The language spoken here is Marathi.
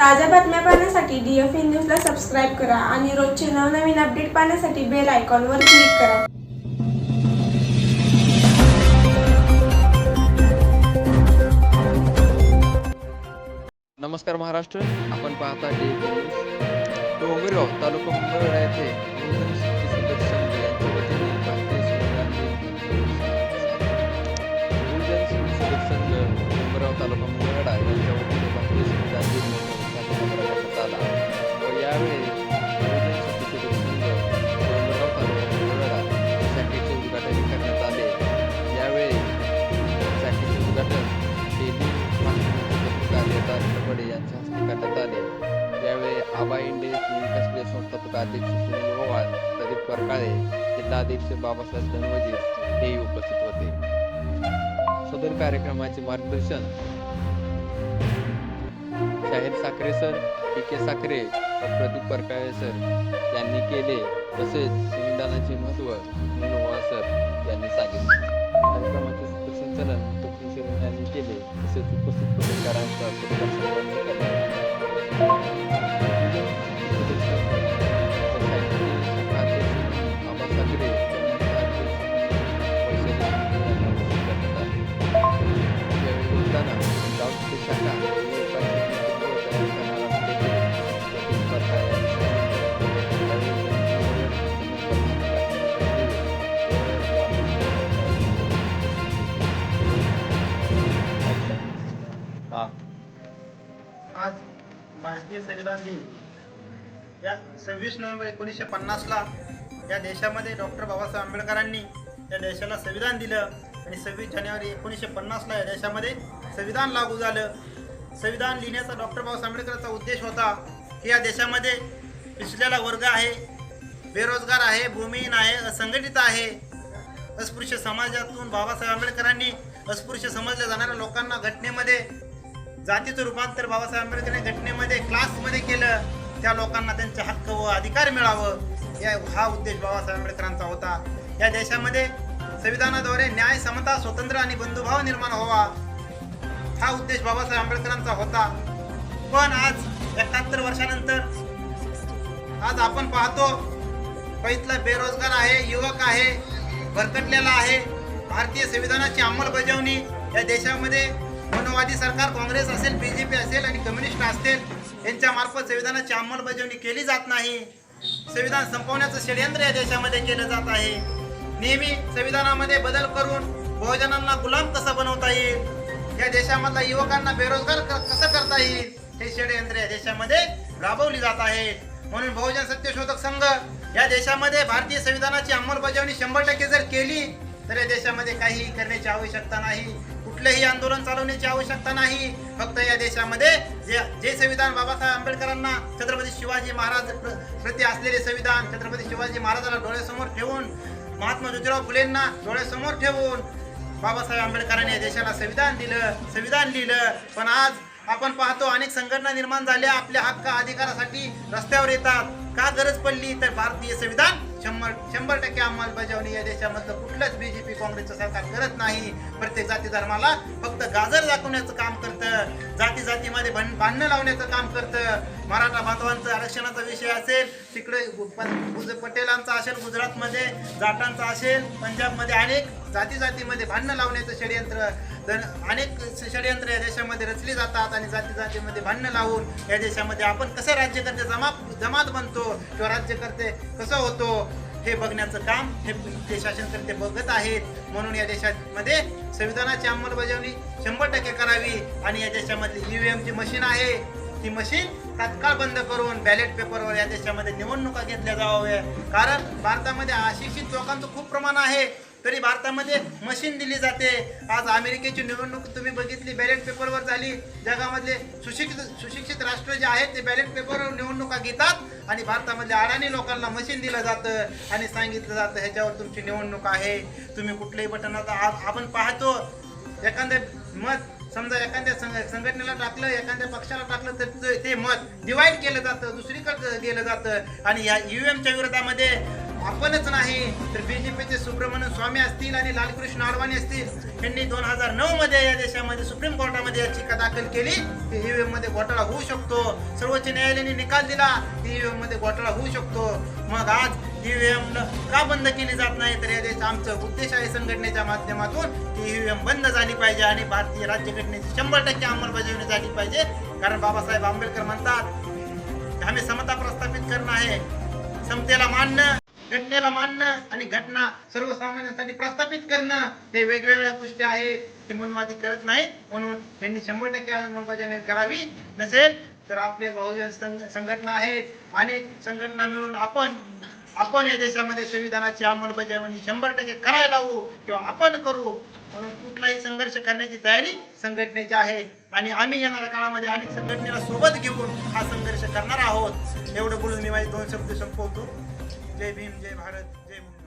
ताज्या बातम्या पाहण्यासाठी डी एफ न्यूजला सबस्क्राईब करा आणि रोजचे नवनवीन अपडेट पाहण्यासाठी बेल आयकॉनवर क्लिक करा. नमस्कार महाराष्ट्र. आपण पाहता डोंगरगाव तालुका मंगळवेढा येथे यांच्या हस्ते करण्यात आले. यावेळी आबा इंडे विकास संस्थापक अध्यक्ष सुनील ओवाळ प्रदीप परकाळे जिल्हाध्यक्ष बाबासाहेब धनवजी हेही उपस्थित होते. सदर कार्यक्रमाचे मार्गदर्शन शाहीर Sakhare sir P K Sakhare व प्रदीप परकाळे सर यांनी केले तसेच संविधानाचे महत्त्व सुनील सर यांनी सांगितले. कार्यक्रमाचे सूत्रसंचालन केले. तसेच उपस्थित पत्रकारांचा भारतीय संविधान दिन या सव्वीस नोव्हेंबर एकोणीसशे पन्नासला या देशामध्ये डॉक्टर बाबासाहेब आंबेडकरांनी या देशाला संविधान दिलं आणि सव्वीस जानेवारी एकोणीसशे पन्नासला या देशामध्ये संविधान लागू झालं. संविधान लिहिण्याचा डॉक्टर बाबासाहेब आंबेडकरांचा उद्देश होता की या देशामध्ये पिछलेला वर्ग आहे बेरोजगार आहे भूमिहीन आहे असंघटित आहे. अस्पृश्य समाजातून बाबासाहेब आंबेडकरांनी अस्पृश्य समजल्या जाणाऱ्या लोकांना घटनेमध्ये जातीचं रूपांतर बाबासाहेब आंबेडकरांनी घटनेमध्ये क्लासमध्ये केलं. त्या लोकांना त्यांचे हक्क व अधिकार मिळावं. या हा उद्देश बाबासाहेब आंबेडकरांचा होता. या देशामध्ये संविधानाद्वारे न्याय समता स्वतंत्र आणि बंधुभाव निर्माण व्हावा. हा उद्देश बाबासाहेब आंबेडकरांचा होता. पण आज एकाहत्तर वर्षानंतर आज आपण पाहतो पहिला बेरोजगार आहे युवक आहे भरकटलेला आहे. भारतीय संविधानाची अंमलबजावणी या देशामध्ये मनोवादी सरकार काँग्रेस असेल बी जे पी असेल आणि कम्युनिस्ट असतील यांच्या मार्फत संविधानाची अंमलबजावणी केली जात नाही. संविधान संपवण्याचं षडयंत्र या देशामध्ये केलं जात आहे. नेहमी संविधानामध्ये बदल करून बहुजनांना गुलाम कसं बनवता येईल? या देशामधल्या युवकांना बेरोजगार क- कसं करता येईल? हे षडयंत्र या देशामध्ये राबवली जात आहेत म्हणून बहुजन सत्यशोधक संघ या देशामध्ये भारतीय संविधानाची अंमलबजावणी शंभर टक्के जर केली तर या देशामध्ये काही करण्याची आवश्यकता नाही कुठलंही आंदोलन चालवण्याची आवश्यकता नाही. फक्त या देशामध्ये जे जे संविधान बाबासाहेब आंबेडकरांना छत्रपती शिवाजी महाराज प्रति प्रती असलेले संविधान छत्रपती शिवाजी महाराजांना डोळ्यासमोर ठेवून महात्मा ज्योतिराव फुलेंना डोळ्यासमोर ठेवून बाबासाहेब आंबेडकरांनी या देशाला संविधान दिलं संविधान लिहिलं. पण आज आपण पाहतो अनेक संघटना निर्माण झाल्या आपल्या हक्क अधिकारासाठी रस्त्यावर येतात. का गरज पडली? तर भारतीय संविधान शंभर शंभर टक्के अंमलबजावणी या देशामधलं कुठलंच बीजेपी काँग्रेसचं सरकार करत नाही. प्रत्येक जाती धर्माला फक्त गाजर दाखवण्याचं काम करतं. जाती जातीमध्ये भांड- भांडणं लावण्याचं काम करतं. मराठा बांधवांचं आरक्षणाचा विषय असेल तिकडे गु- गुज- पटेलांचा असेल गुजरातमध्ये जाटांचा असेल पंजाबमध्ये अनेक जाती जातीमध्ये भांडणं लावण्याचं षडयंत्र अनेक षडयंत्र या देशामध्ये रचली जातात आणि जाती जातीमध्ये भांडणं लावून या देशामध्ये आपण कसं राज्यकर्ते जमा जमात बनतो किंवा राज्यकर्ते कसं होतो हे बघण्याचं काम हे ते शासनकर्ते बघत आहेत म्हणून या देशामध्ये संविधानाची अंमलबजावणी शंभर टक्के करावी आणि या देशामधली ईव्हीएम जी मशीन आहे ती मशीन तात्काळ बंद करून बॅलेट पेपरवर या देशामध्ये निवडणुका घेतल्या जाव्या कारण भारतामध्ये अशिक्षित लोकांचं खूप प्रमाण आहे. तरी भारतामध्ये मशीन दिली जाते. आज अमेरिकेची निवडणूक तुम्ही बघितली बॅलेट पेपरवर झाली. जगामधले सुशिक्षित सुशिक्षित राष्ट्र जे आहेत ते बॅलेट पेपरवर निवडणुका घेतात आणि भारतामधल्या अडाणी लोकांना मशीन दिलं जातं आणि सांगितलं जातं ह्याच्यावर तुमची निवडणूक आहे. तुम्ही कुठल्याही बटनाचा आज आपण पाहतो एखाद्या मत समजा एखाद्या संघ- संघटनेला टाकलं एखाद्या पक्षाला टाकलं तर ते- मत डिवाईड केलं जातं दुसरीकडे गेलं जातं. आणि या ईव्हीएमच्या विरोधामध्ये आपणच नाही तर बीजेपीचे सुब्रमण्यम स्वामी असतील आणि लालकृष्ण अडवाणी असतील यांनी दोन हजार नऊ मध्ये या देशामध्ये सुप्रीम कोर्टामध्ये याचिका दाखल केली? की ईव्हीएममध्ये घोटाळा होऊ शकतो. सर्वोच्च न्यायालयाने निकाल दिला की ईव्हीएममध्ये घोटाळा होऊ शकतो. मग आज ईव्हीएम का बंद केली जात नाही? तर या देश आमचं उद्देश आहे संघटनेच्या माध्यमातून की ईव्हीएम बंद झाली पाहिजे आणि भारतीय राज्यघटनेची शंभर टक्के अंमलबजावणी झाली पाहिजे. कारण बाबासाहेब आंबेडकर म्हणतात आम्ही समता प्रस्थापित करणं आहे. समतेला मानणं घटनेला मानणं आणि घटना सर्वसामान्यांसाठी प्रस्थापित करणं हे वेगवेगळ्या गोष्टी आहेत. ते मनवादी करत नाही म्हणून त्यांनी शंभर टक्के अंमलबजावणी करावी. नसेल तर आपले बहुजन संघ- संघटना आहेत. अनेक संघटना मिळून आपण आपण या देशामध्ये संविधानाची अंमलबजावणी शंभर टक्के करायला लावू किंवा आपण करू. म्हणून कुठलाही संघर्ष करण्याची तयारी संघटनेची आहे. आणि आम्ही येणाऱ्या काळामध्ये अनेक संघटनेला सोबत घेऊन हा संघर्ष करणार आहोत. एवढं बोलून मी माझे दोन शब्द संपवतो. जय भीम जय भारत जय मुंडे